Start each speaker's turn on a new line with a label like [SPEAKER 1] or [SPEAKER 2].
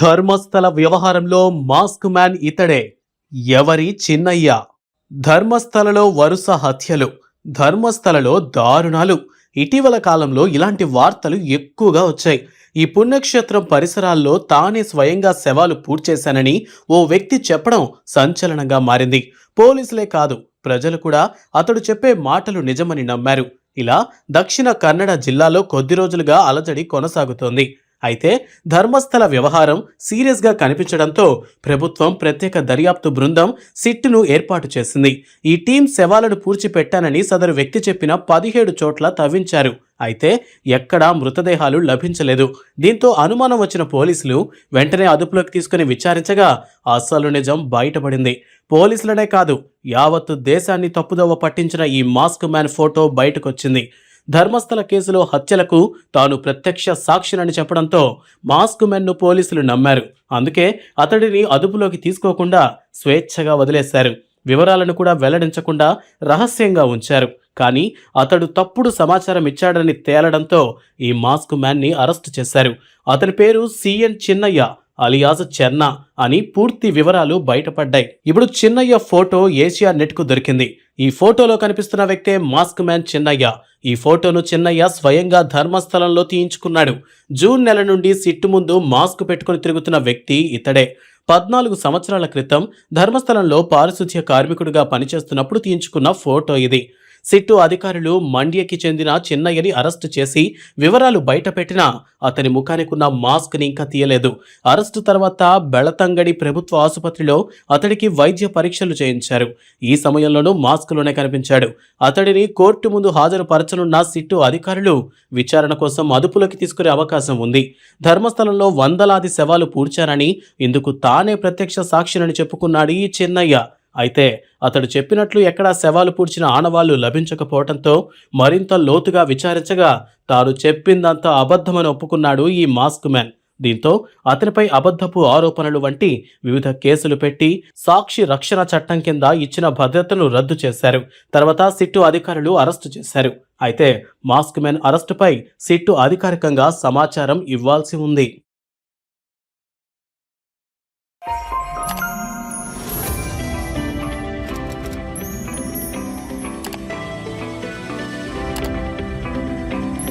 [SPEAKER 1] ధర్మస్థల వ్యవహారంలో mask man ఇతడే ఎవరి చిన్నయ్య? ధర్మస్థలలో వరుస హత్యలు ధర్మస్థలలో దారుణాలు. ఇటీవల కాలంలో ఇలాంటి వార్తలు ఎక్కువగా వచ్చాయి. ఈ పుణ్యక్షేత్రం పరిసరాల్లో తానే స్వయంగా శవాలు పూడ్చేశానని ఓ వ్యక్తి చెప్పడం సంచలనంగా మారింది. పోలీసులే కాదు ప్రజలు కూడా అతడు చెప్పే మాటలు నిజమని నమ్మారు. ఇలా దక్షిణ కన్నడ జిల్లాలో కొద్ది రోజులుగా అలజడి కొనసాగుతోంది. అయితే ధర్మస్థల వ్యవహారం సీరియస్గా కనిపించడంతో ప్రభుత్వం ప్రత్యేక దర్యాప్తు బృందం సిట్టును ఏర్పాటు చేసింది. ఈ టీం శవాలను పూడ్చిపెట్టానని సదరు వ్యక్తి చెప్పిన పదిహేడు చోట్ల తవ్వించారు. అయితే ఎక్కడా మృతదేహాలు లభించలేదు. దీంతో అనుమానం వచ్చిన పోలీసులు వెంటనే అదుపులోకి తీసుకుని విచారించగా అసలు నిజం బయటపడింది. పోలీసులనే కాదు యావత్తు దేశాన్ని తప్పుదోవ పట్టించిన ఈ మాస్క్ మ్యాన్ ఫోటో బయటకొచ్చింది. ధర్మస్థల కేసులో హత్యలకు తాను ప్రత్యక్ష సాక్షినని చెప్పడంతో మాస్క్ మెన్ను పోలీసులు నమ్మారు. అందుకే అతడిని అదుపులోకి తీసుకోకుండా స్వేచ్ఛగా వదిలేశారు. వివరాలను కూడా వెల్లడించకుండా రహస్యంగా ఉంచారు. కానీ అతడు తప్పుడు సమాచారం ఇచ్చాడని తేలడంతో ఈ మాస్క్ మ్యాన్ని అరెస్టు చేశారు. అతని పేరు సిఎన్ చిన్నయ్య అలియాస్ చెన్న అని పూర్తి వివరాలు బయటపడ్డాయి. ఇప్పుడు చిన్నయ్య ఫోటో ఏషియా నెట్కు దొరికింది. ఈ ఫోటోలో కనిపిస్తున్న వ్యక్తే మాస్క్ మ్యాన్ చిన్నయ్య. ఈ ఫోటోను చిన్నయ్య స్వయంగా ధర్మస్థలంలో తీయించుకున్నాడు. జూన్ నెల నుండి సిట్టు ముందు మాస్క్ పెట్టుకుని తిరుగుతున్న వ్యక్తి ఇతడే. పద్నాలుగు సంవత్సరాల క్రితం ధర్మస్థలంలో పారిశుధ్య కార్మికుడిగా పనిచేస్తున్నప్పుడు తీయించుకున్న ఫోటో ఇది. సిట్టు అధికారులు మండ్యకి చెందిన చిన్నయ్యని అరెస్టు చేసి వివరాలు బయటపెట్టినా అతని ముఖానికి ఉన్న మాస్క్ని ఇంకా తీయలేదు. అరెస్టు తర్వాత బెళతంగడి ప్రభుత్వ ఆసుపత్రిలో అతడికి వైద్య పరీక్షలు చేయించారు. ఈ సమయంలోనూ మాస్క్లోనే కనిపించాడు. అతడిని కోర్టు ముందు హాజరుపరచనున్న సిట్టు అధికారులు విచారణ కోసం అదుపులోకి తీసుకునే అవకాశం ఉంది. ధర్మస్థలంలో వందలాది శవాలు పూడ్చారని ఇందుకు తానే ప్రత్యక్ష సాక్షినని చెప్పుకున్నాడు ఈ చిన్నయ్య. అయితే అతడు చెప్పినట్లు ఎక్కడా శవాలు పూడ్చిన ఆనవాళ్ళు లభించకపోవడంతో మరింత లోతుగా విచారించగా తాను చెప్పిందంతా అబద్ధమని ఒప్పుకున్నాడు ఈ మాస్క్ మ్యాన్. దీంతో అతనిపై అబద్ధపు ఆరోపణలు వంటి వివిధ కేసులు పెట్టి సాక్షి రక్షణ చట్టం కింద ఇచ్చిన భద్రతను రద్దు చేశారు. తర్వాత సిట్టు అధికారులు అరెస్టు చేశారు. అయితే మాస్క్ మ్యాన్ అరెస్టుపై సిట్టు అధికారికంగా సమాచారం ఇవ్వాల్సి ఉంది.